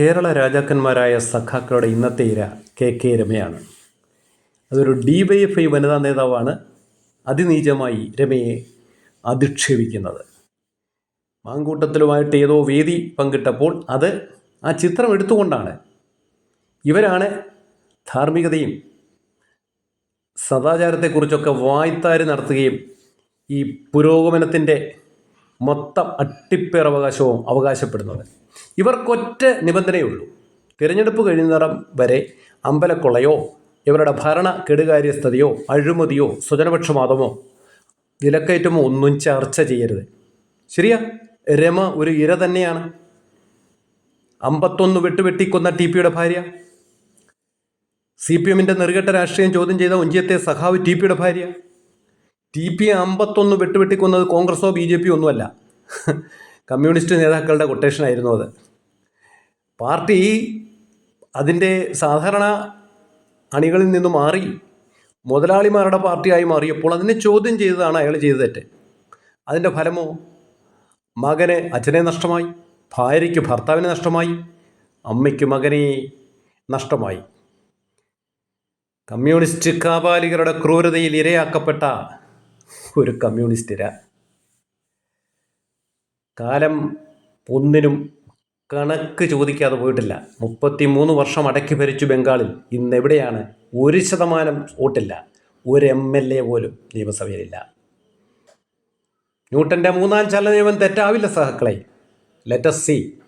കേരള രാജാക്കന്മാരായ സഖാക്കളുടെ ഇന്നത്തെ ഇര K K രമയാണ്. അതൊരു ഡി വൈ എഫ് ഐ വനിതാ നേതാവാണ് അതിനീചമായി രമയെ അധിക്ഷേപിക്കുന്നത്. മാങ്കൂട്ടത്തിലുമായിട്ട് ഏതോ വേദി പങ്കിട്ടപ്പോൾ അത് ആ ചിത്രം എടുത്തുകൊണ്ടാണ്. ഇവരാണ് ധാർമ്മികതയും സദാചാരത്തെക്കുറിച്ചൊക്കെ വായ്ത്താരി നടത്തുകയും ഈ പുരോഗമനത്തിന്റെ മൊത്തം അട്ടിപ്പേർ അവകാശവും അവകാശപ്പെടുന്നത്. ഇവർക്കൊറ്റ നിബന്ധനയുള്ളൂ. തിരഞ്ഞെടുപ്പ് കഴിയുന്നിടം വരെ അമ്പലക്കൊളയോ ഇവരുടെ ഭരണ കെടുകാര്യസ്ഥതയോ അഴിമതിയോ സ്വജനപക്ഷപാതമോ വിലക്കയറ്റമോ ഒന്നും ചർച്ച ചെയ്യരുത്. ശരിയാ? രമ ഒരു ഇര തന്നെയാണ്. അമ്പത്തൊന്ന് വെട്ടുവെട്ടിക്കൊന്ന ടി പിയുടെ ഭാര്യ. സി പി എമ്മിന്റെ നെറുകെട്ട രാഷ്ട്രീയം ചോദ്യം ചെയ്ത ഒഞ്ചിയത്തെ സഖാവ് ടി പിയുടെ ഭാര്യ. ടി പി അമ്പത്തൊന്ന് വെട്ടുവെട്ടിക്കൊന്നത് കോൺഗ്രസോ ബി ജെ പിയോ ഒന്നുമല്ല. കമ്മ്യൂണിസ്റ്റ് നേതാക്കളുടെ കൊട്ടേഷനായിരുന്നു അത്. പാർട്ടി അതിന്റെ സാധാരണ അണികളിൽ നിന്ന് മാറി മുതലാളിമാരുടെ പാർട്ടിയായി മാറിയപ്പോൾ അതിനെ ചോദ്യം ചെയ്തതാണ് അയാൾ ചെയ്ത തെറ്റ്. അതിന്റെ ഫലമോ? മകന് അച്ഛനെ നഷ്ടമായി ഭാര്യയ്ക്ക് ഭർത്താവിനെ നഷ്ടമായി അമ്മയ്ക്ക് മകനെ നഷ്ടമായി. കമ്മ്യൂണിസ്റ്റ് കാപാലികരുടെ ക്രൂരതയിൽ ഇരയാക്കപ്പെട്ട ഒരു കമ്മ്യൂണിസ്റ്റ് കാലം ഒന്നിനും കണക്ക് ചോദിക്കാതെ പോയിട്ടില്ല. മുപ്പത്തി മൂന്ന് വർഷം അടക്കി ഭരിച്ചു ബംഗാളിൽ. ഇന്ന് എവിടെയാണ്? ഒരു ശതമാനം വോട്ടില്ല. ഒരു എം എൽ എ പോലും നിയമസഭയിലില്ല. ന്യൂട്ടന്റെ മൂന്നാം ചലന നിയമം തെറ്റാവില്ല സഹക്കളെ. Let's C